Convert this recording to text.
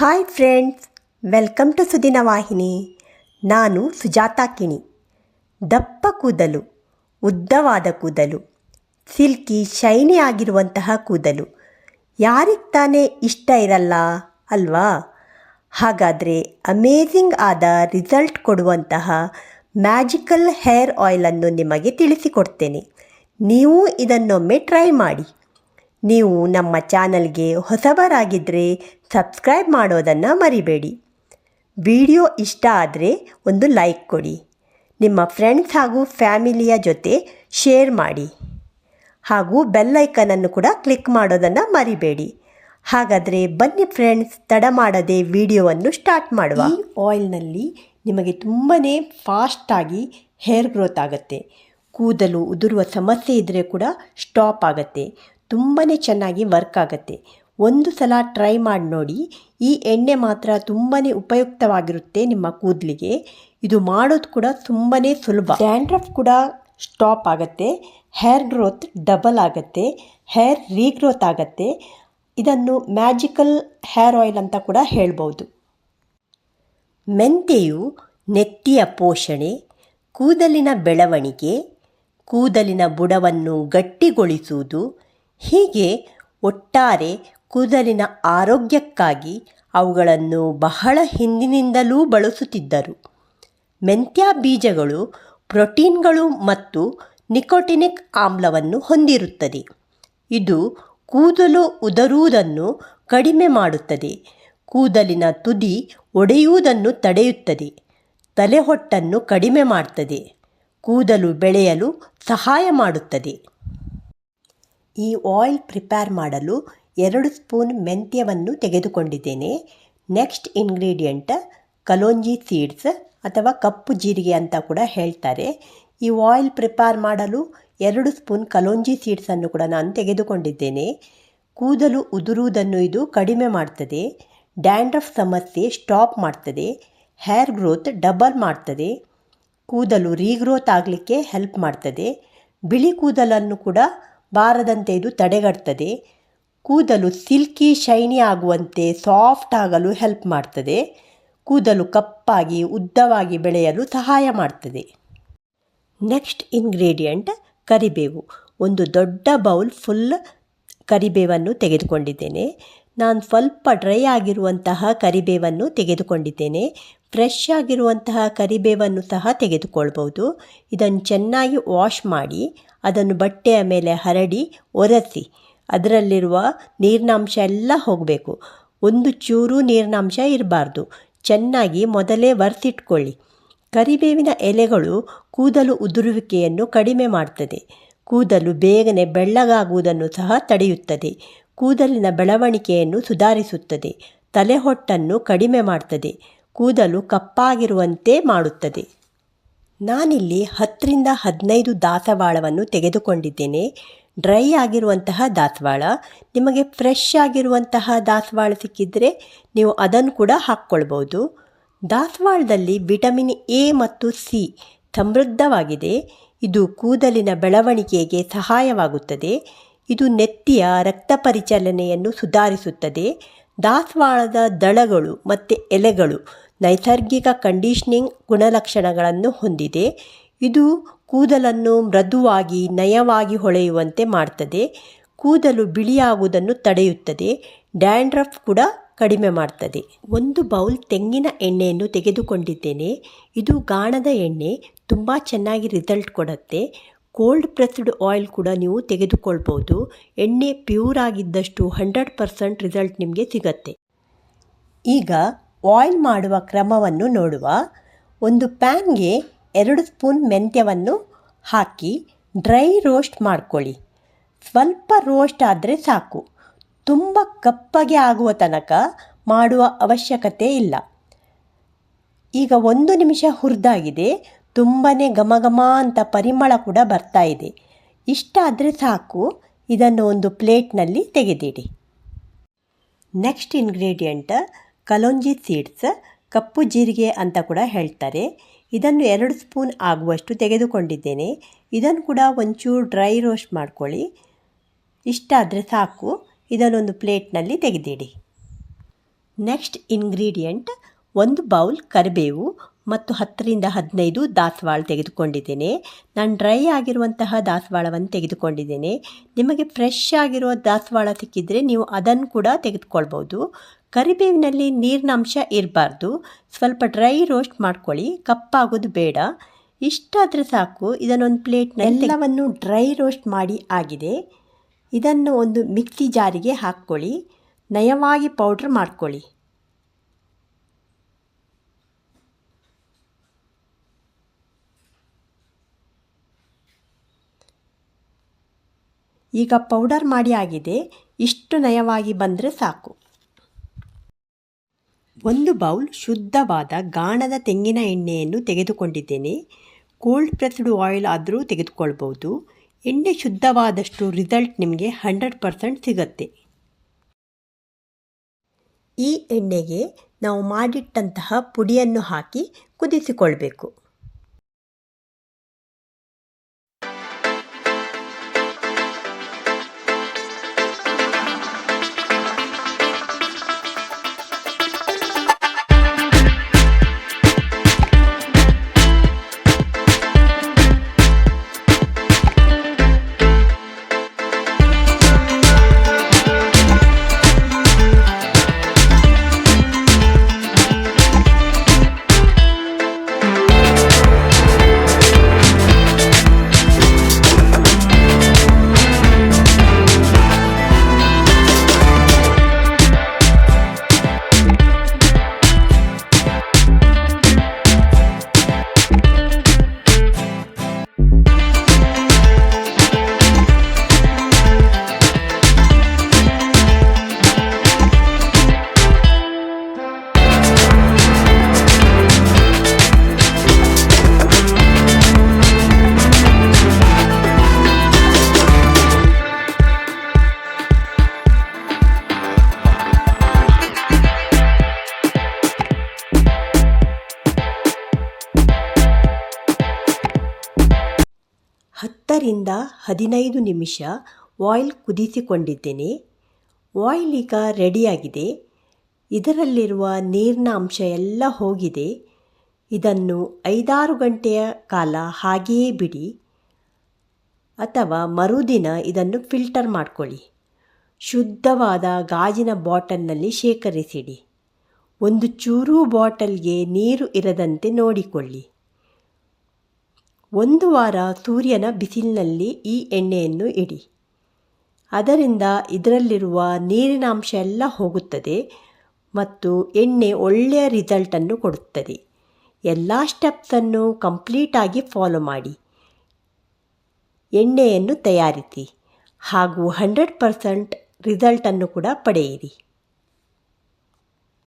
Hi friends welcome to Sudina ವಾಹಿನಿ ನಾನು ಸುಜಾತಾ ಕಿಣಿ. ದಪ್ಪ ಕೂದಲು, ಉದ್ದವಾದ ಕೂದಲು, ಸಿಲ್ಕಿ, ಶೈನಿ ಆಗಿರುವಂತಹ ಕೂದಲು. ಯಾರಿಗೆ ತಾನೇ ಇಷ್ಟ ಇರಲ್ಲ ಅಲ್ವಾ? ಹಾಗಾದರೆ ಅಮೇಝಿಂಗ್ ಆದ ರಿಸಲ್ಟ್ ಕೊಡುವಂತಹ ಮ್ಯಾಜಿಕಲ್ ಹೇರ್ ಆಯಿಲನ್ನು ನಿಮಗೆ ತಿಳಿಸಿಕೊಡ್ತೇನೆ ನೀವು ಇದನ್ನೊಮ್ಮೆ ಟ್ರೈ ಮಾಡಿ. ನೀವು ನಮ್ಮ ಚಾನಲ್ಗೆ ಹೊಸಬರಾಗಿದ್ದರೆ ಸಬ್ಸ್ಕ್ರೈಬ್ ಮಾಡೋದನ್ನು ಮರಿಬೇಡಿ. ವಿಡಿಯೋ ಇಷ್ಟ ಆದರೆ ಒಂದು ಲೈಕ್ ಕೊಡಿ. ನಿಮ್ಮ ಫ್ರೆಂಡ್ಸ್ ಹಾಗೂ ಫ್ಯಾಮಿಲಿಯ ಜೊತೆ ಶೇರ್ ಮಾಡಿ. ಹಾಗೂ ಬೆಲ್ಲೈಕನನ್ನು ಕೂಡ ಕ್ಲಿಕ್ ಮಾಡೋದನ್ನು ಮರಿಬೇಡಿ. ಹಾಗಾದರೆ ಬನ್ನಿ ಫ್ರೆಂಡ್ಸ್, ತಡ ಮಾಡದೆ ವಿಡಿಯೋವನ್ನು ಸ್ಟಾರ್ಟ್ ಮಾಡುವ. ಈ ಆಯಿಲ್ನಲ್ಲಿ ನಿಮಗೆ ತುಂಬಾ ಫಾಸ್ಟಾಗಿ ಹೇರ್ ಗ್ರೋತ್ ಆಗುತ್ತೆ. ಕೂದಲು ಉದುರುವ ಸಮಸ್ಯೆ ಇದ್ದರೆ ಕೂಡ ಸ್ಟಾಪ್ ಆಗುತ್ತೆ. ತುಂಬಾ ಚೆನ್ನಾಗಿ ವರ್ಕ್ ಆಗುತ್ತೆ. ಒಂದು ಸಲ ಟ್ರೈ ಮಾಡಿ ನೋಡಿ, ಈ ಎಣ್ಣೆ ಮಾತ್ರ ತುಂಬಾ ಉಪಯುಕ್ತವಾಗಿರುತ್ತೆ ನಿಮ್ಮ ಕೂದಲಿಗೆ. ಇದು ಮಾಡೋದು ಕೂಡ ತುಂಬಾ ಸುಲಭ. ಡ್ಯಾಂಡ್ರಫ್ ಕೂಡ ಸ್ಟಾಪ್ ಆಗುತ್ತೆ. ಹೇರ್ ಗ್ರೋತ್ ಡಬಲ್ ಆಗುತ್ತೆ. ಹೇರ್ ರೀಗ್ರೋತ್ ಆಗುತ್ತೆ. ಇದನ್ನು ಮ್ಯಾಜಿಕಲ್ ಹೇರ್ ಆಯಿಲ್ ಅಂತ ಕೂಡ ಹೇಳ್ಬೋದು. ಮೆಂತೆಯು ನೆತ್ತಿಯ ಪೋಷಣೆ, ಕೂದಲಿನ ಬೆಳವಣಿಗೆ, ಕೂದಲಿನ ಬುಡವನ್ನು ಗಟ್ಟಿಗೊಳಿಸುವುದು ಹೀಗೆ ಒಟ್ಟಾರೆ ಕೂದಲಿನ ಆರೋಗ್ಯಕ್ಕಾಗಿ ಅವುಗಳನ್ನು ಬಹಳ ಹಿಂದಿನಿಂದಲೂ ಬಳಸುತ್ತಿದ್ದರು. ಮೆಂತ್ಯ ಬೀಜಗಳು ಪ್ರೋಟೀನ್ಗಳು ಮತ್ತು ನಿಕೋಟಿನಿಕ್ ಆಮ್ಲವನ್ನು ಹೊಂದಿರುತ್ತದೆ. ಇದು ಕೂದಲು ಉದರುವುದನ್ನು ಕಡಿಮೆ ಮಾಡುತ್ತದೆ. ಕೂದಲಿನ ತುದಿ ಒಡೆಯುವುದನ್ನು ತಡೆಯುತ್ತದೆ. ತಲೆಹೊಟ್ಟನ್ನು ಕಡಿಮೆ ಮಾಡುತ್ತದೆ ಕೂದಲು ಬೆಳೆಯಲು ಸಹಾಯ ಮಾಡುತ್ತದೆ. ಈ ಆಯಿಲ್ ಪ್ರಿಪೇರ್ ಮಾಡಲು ಎರಡು ಸ್ಪೂನ್ ಮೆಂತ್ಯವನ್ನು ತೆಗೆದುಕೊಂಡಿದ್ದೇನೆ. ನೆಕ್ಸ್ಟ್ ಇಂಗ್ರೀಡಿಯೆಂಟ್ ಕಲೋಂಜಿ ಸೀಡ್ಸ್ ಅಥವಾ ಕಪ್ಪು ಜೀರಿಗೆ ಅಂತ ಕೂಡ ಹೇಳ್ತಾರೆ. ಈ ಆಯಿಲ್ ಪ್ರಿಪೇರ್ ಮಾಡಲು ಎರಡು ಸ್ಪೂನ್ ಕಲೋಂಜಿ ಸೀಡ್ಸನ್ನು ಕೂಡ ನಾನು ತೆಗೆದುಕೊಂಡಿದ್ದೇನೆ. ಕೂದಲು ಉದುರುವುದನ್ನು ಇದು ಕಡಿಮೆ ಮಾಡ್ತದೆ. ಡ್ಯಾಂಡ್ರಫ್ ಸಮಸ್ಯೆ ಸ್ಟಾಪ್ ಮಾಡ್ತದೆ. ಹೇರ್ ಗ್ರೋತ್ ಡಬಲ್ ಮಾಡ್ತದೆ. ಕೂದಲು ರೀಗ್ರೋತ್ ಆಗಲಿಕ್ಕೆ ಹೆಲ್ಪ್ ಮಾಡ್ತದೆ. ಬಿಳಿ ಕೂದಲನ್ನು ಕೂಡ ಬಾರದಂತೆ ಇದು ತಡೆಗಟ್ತದೆ. ಕೂದಲು ಸಿಲ್ಕಿ, ಶೈನಿ ಆಗುವಂತೆ ಸಾಫ್ಟ್ ಆಗಲು ಹೆಲ್ಪ್ ಮಾಡ್ತದೆ. ಕೂದಲು ಕಪ್ಪಾಗಿ, ಉದ್ದವಾಗಿ ಬೆಳೆಯಲು ಸಹಾಯ ಮಾಡ್ತದೆ. ನೆಕ್ಸ್ಟ್ ಇಂಗ್ರೀಡಿಯೆಂಟ್ ಕರಿಬೇವು. ಒಂದು ದೊಡ್ಡ ಬೌಲ್ ಫುಲ್ ಕರಿಬೇವನ್ನು ತೆಗೆದುಕೊಂಡಿದ್ದೇನೆ. ನಾನು ಸ್ವಲ್ಪ ಡ್ರೈ ಆಗಿರುವಂತಹ ಕರಿಬೇವನ್ನು ತೆಗೆದುಕೊಂಡಿದ್ದೇನೆ. ಫ್ರೆಶ್ ಆಗಿರುವಂತಹ ಕರಿಬೇವನ್ನು ಸಹ ತೆಗೆದುಕೊಳ್ಬೋದು ಇದನ್ನು ಚೆನ್ನಾಗಿ ವಾಶ್ ಮಾಡಿ, ಅದನ್ನು ಬಟ್ಟೆಯ ಮೇಲೆ ಹರಡಿ, ಒರೆಸಿ, ಅದರಲ್ಲಿರುವ ನೀರಿನಾಂಶ ಎಲ್ಲ ಹೋಗಬೇಕು. ಒಂದು ಚೂರು ನೀರಿನಾಂಶ ಇರಬಾರ್ದು. ಚೆನ್ನಾಗಿ ಮೊದಲೇ ಒರೆಸಿಟ್ಕೊಳ್ಳಿ. ಕರಿಬೇವಿನ ಎಲೆಗಳು ಕೂದಲು ಉದುರುವಿಕೆಯನ್ನು ಕಡಿಮೆ ಮಾಡ್ತದೆ. ಕೂದಲು ಬೇಗನೆ ಬೆಳ್ಳಗಾಗುವುದನ್ನು ಸಹ ತಡೆಯುತ್ತದೆ. ಕೂದಲಿನ ಬೆಳವಣಿಗೆಯನ್ನು ಸುಧಾರಿಸುತ್ತದೆ. ತಲೆಹೊಟ್ಟನ್ನು ಕಡಿಮೆ ಮಾಡ್ತದೆ. ಕೂದಲು ಕಪ್ಪಾಗಿರುವಂತೆ ಮಾಡುತ್ತದೆ. ನಾನಿಲ್ಲಿ ಹತ್ತರಿಂದ ಹದಿನೈದು ದಾಸವಾಳವನ್ನು ತೆಗೆದುಕೊಂಡಿದ್ದೇನೆ. ಡ್ರೈ ಆಗಿರುವಂತಹ ದಾಸವಾಳ, ನಿಮಗೆ ಫ್ರೆಶ್ ಆಗಿರುವಂತಹ ದಾಸವಾಳ ಸಿಕ್ಕಿದರೆ ನೀವು ಅದನ್ನು ಕೂಡ ಹಾಕ್ಕೊಳ್ಬೋದು ದಾಸವಾಳದಲ್ಲಿ ವಿಟಮಿನ್ ಎ ಮತ್ತು ಸಿ ಸಮೃದ್ಧವಾಗಿದೆ. ಇದು ಕೂದಲಿನ ಬೆಳವಣಿಗೆಗೆ ಸಹಾಯವಾಗುತ್ತದೆ. ಇದು ನೆತ್ತಿಯ ರಕ್ತ ಪರಿಚಲನೆಯನ್ನು ಸುಧಾರಿಸುತ್ತದೆ. ದಾಸವಾಳದ ದಳಗಳು ಮತ್ತು ಎಲೆಗಳು ನೈಸರ್ಗಿಕ ಕಂಡೀಷನಿಂಗ್ ಗುಣಲಕ್ಷಣಗಳನ್ನು ಹೊಂದಿದೆ. ಇದು ಕೂದಲನ್ನು ಮೃದುವಾಗಿ, ನಯವಾಗಿ ಹೊಳೆಯುವಂತೆ ಮಾಡ್ತದೆ. ಕೂದಲು ಬಿಳಿಯಾಗುವುದನ್ನು ತಡೆಯುತ್ತದೆ. ಡ್ಯಾಂಡ್ರಫ್ ಕೂಡ ಕಡಿಮೆ ಮಾಡ್ತದೆ. ಒಂದು ಬೌಲ್ ತೆಂಗಿನ ಎಣ್ಣೆಯನ್ನು ತೆಗೆದುಕೊಂಡಿದ್ದೇನೆ. ಇದು ಗಾಣದ ಎಣ್ಣೆ. ತುಂಬ ಚೆನ್ನಾಗಿ ರಿಸಲ್ಟ್ ಕೊಡುತ್ತೆ. ಕೋಲ್ಡ್ ಪ್ರೆಸ್ಡ್ ಆಯಿಲ್ ಕೂಡ ನೀವು ತೆಗೆದುಕೊಳ್ಬೋದು ಎಣ್ಣೆ ಪ್ಯೂರ್ ಆಗಿದ್ದಷ್ಟು ಹಂಡ್ರೆಡ್ ಪರ್ಸೆಂಟ್ ರಿಸಲ್ಟ್ ನಿಮಗೆ ಸಿಗತ್ತೆ. ಈಗ ಆಯಿಲ್ ಮಾಡುವ ಕ್ರಮವನ್ನು ನೋಡುವ. ಒಂದು ಪ್ಯಾನ್ಗೆ ಎರಡು ಸ್ಪೂನ್ ಮೆಂತ್ಯವನ್ನು ಹಾಕಿ ಡ್ರೈ ರೋಸ್ಟ್ ಮಾಡ್ಕೊಳ್ಳಿ. ಸ್ವಲ್ಪ ರೋಸ್ಟ್ ಆದರೆ ಸಾಕು. ತುಂಬ ಕಪ್ಪಗೆ ಆಗುವ ತನಕ ಮಾಡುವ ಅವಶ್ಯಕತೆ ಇಲ್ಲ. ಈಗ ಒಂದು ನಿಮಿಷ ಹುರಿದಾಗಿದೆ. ತುಂಬಾ ಘಮ ಅಂತ ಪರಿಮಳ ಕೂಡ ಬರ್ತಾ ಇದೆ. ಇಷ್ಟಾದರೆ ಸಾಕು. ಇದನ್ನು ಒಂದು ಪ್ಲೇಟ್ನಲ್ಲಿ ತೆಗೆದಿಡಿ. ನೆಕ್ಸ್ಟ್ ಇಂಗ್ರೀಡಿಯೆಂಟ್ ಕಲೋಂಜಿ ಸೀಡ್ಸ್, ಕಪ್ಪು ಜೀರಿಗೆ ಅಂತ ಕೂಡ ಹೇಳ್ತಾರೆ. ಇದನ್ನು ಎರಡು ಸ್ಪೂನ್ ಆಗುವಷ್ಟು ತೆಗೆದುಕೊಂಡಿದ್ದೇನೆ. ಇದನ್ನು ಕೂಡ ಒಂಚೂರು ಡ್ರೈ ರೋಸ್ಟ್ ಮಾಡ್ಕೊಳ್ಳಿ. ಇಷ್ಟಾದರೆ ಸಾಕು. ಇದನ್ನೊಂದು ಪ್ಲೇಟ್ನಲ್ಲಿ ತೆಗೆದಿಡಿ. ನೆಕ್ಸ್ಟ್ ಇಂಗ್ರೀಡಿಯಂಟ್, ಒಂದು ಬೌಲ್ ಕರಿಬೇವು ಮತ್ತು ಹತ್ತರಿಂದ ಹದಿನೈದು ದಾಸವಾಳ ತೆಗೆದುಕೊಂಡಿದ್ದೇನೆ. ನಾನು ಡ್ರೈ ಆಗಿರುವಂತಹ ದಾಸವಾಳವನ್ನು ತೆಗೆದುಕೊಂಡಿದ್ದೇನೆ. ನಿಮಗೆ ಫ್ರೆಶ್ ಆಗಿರುವ ದಾಸವಾಳ ಸಿಕ್ಕಿದರೆ ನೀವು ಅದನ್ನು ಕೂಡ ತೆಗೆದುಕೊಳ್ಬೋದು ಕರಿಬೇವಿನಲ್ಲಿ ನೀರಿನ ಅಂಶ ಇರಬಾರ್ದು. ಸ್ವಲ್ಪ ಡ್ರೈ ರೋಸ್ಟ್ ಮಾಡ್ಕೊಳ್ಳಿ. ಕಪ್ಪಾಗೋದು ಬೇಡ. ಇಷ್ಟಾದರೆ ಸಾಕು. ಇದನ್ನೊಂದು ಪ್ಲೇಟ್ ಎಲ್ಲವನ್ನು ಡ್ರೈ ರೋಸ್ಟ್ ಮಾಡಿ ಆಗಿದೆ. ಇದನ್ನು ಒಂದು ಮಿಕ್ಸಿ ಜಾರಿಗೆ ಹಾಕ್ಕೊಳ್ಳಿ. ನಯವಾಗಿ ಪೌಡ್ರ್ ಮಾಡ್ಕೊಳ್ಳಿ. ಈಗ ಪೌಡರ್ ಮಾಡಿ ಆಗಿದೆ. ಇಷ್ಟು ನಯವಾಗಿ ಬಂದರೆ ಸಾಕು. ಒಂದು ಬೌಲ್ ಶುದ್ಧವಾದ ಗಾಣದ ತೆಂಗಿನ ಎಣ್ಣೆಯನ್ನು ತೆಗೆದುಕೊಂಡಿದ್ದೇನೆ. ಕೋಲ್ಡ್ ಪ್ರೆಸ್ಡ್ ಆಯಿಲ್ ಆದರೂ ತೆಗೆದುಕೊಳ್ಬೋದು ಎಣ್ಣೆ ಶುದ್ಧವಾದಷ್ಟು ರಿಸಲ್ಟ್ ನಿಮಗೆ ಹಂಡ್ರೆಡ್ ಪರ್ಸೆಂಟ್ ಸಿಗತ್ತೆ. ಈ ಎಣ್ಣೆಗೆ ನಾವು ಮಾಡಿಟ್ಟಂತಹ ಪುಡಿಯನ್ನು ಹಾಕಿ ಕುದಿಸಿಕೊಳ್ಬೇಕು. ಹತ್ತರಿಂದ ಹದಿನೈದು ನಿಮಿಷ ಆಯಿಲ್ ಕುದಿಸಿಕೊಂಡಿದ್ದೇನೆ. ಆಯಿಲ್ ಈಗ ರೆಡಿಯಾಗಿದೆ. ಇದರಲ್ಲಿರುವ ನೀರಿನ ಅಂಶ ಎಲ್ಲ ಹೋಗಿದೆ. ಇದನ್ನು ಐದಾರು ಗಂಟೆಯ ಕಾಲ ಹಾಗೆಯೇ ಬಿಡಿ ಅಥವಾ ಮರುದಿನ ಇದನ್ನು ಫಿಲ್ಟರ್ ಮಾಡಿಕೊಳ್ಳಿ. ಶುದ್ಧವಾದ ಗಾಜಿನ ಬಾಟಲ್ನಲ್ಲಿ ಶೇಖರಿಸಿಡಿ. ಒಂದು ಚೂರು ಬಾಟಲ್ಗೆ ನೀರು ಇರದಂತೆ ನೋಡಿಕೊಳ್ಳಿ. ಒಂದು ವಾರ ಸೂರ್ಯನ ಬಿಸಿಲಿನಲ್ಲಿ ಈ ಎಣ್ಣೆಯನ್ನು ಇಡಿ. ಅದರಿಂದ ಇದರಲ್ಲಿರುವ ನೀರಿನ ಅಂಶ ಎಲ್ಲ ಹೋಗುತ್ತದೆ ಮತ್ತು ಎಣ್ಣೆ ಒಳ್ಳೆಯ ರಿಸಲ್ಟನ್ನು ಕೊಡುತ್ತದೆ. ಎಲ್ಲ ಸ್ಟೆಪ್ಸನ್ನು ಕಂಪ್ಲೀಟಾಗಿ ಫಾಲೋ ಮಾಡಿ. ಎಣ್ಣೆಯನ್ನು ತಯಾರಿಸಿ ಹಾಗೂ ಹಂಡ್ರೆಡ್ ಪರ್ಸೆಂಟ್ ರಿಸಲ್ಟನ್ನು ಕೂಡ ಪಡೆಯಿರಿ.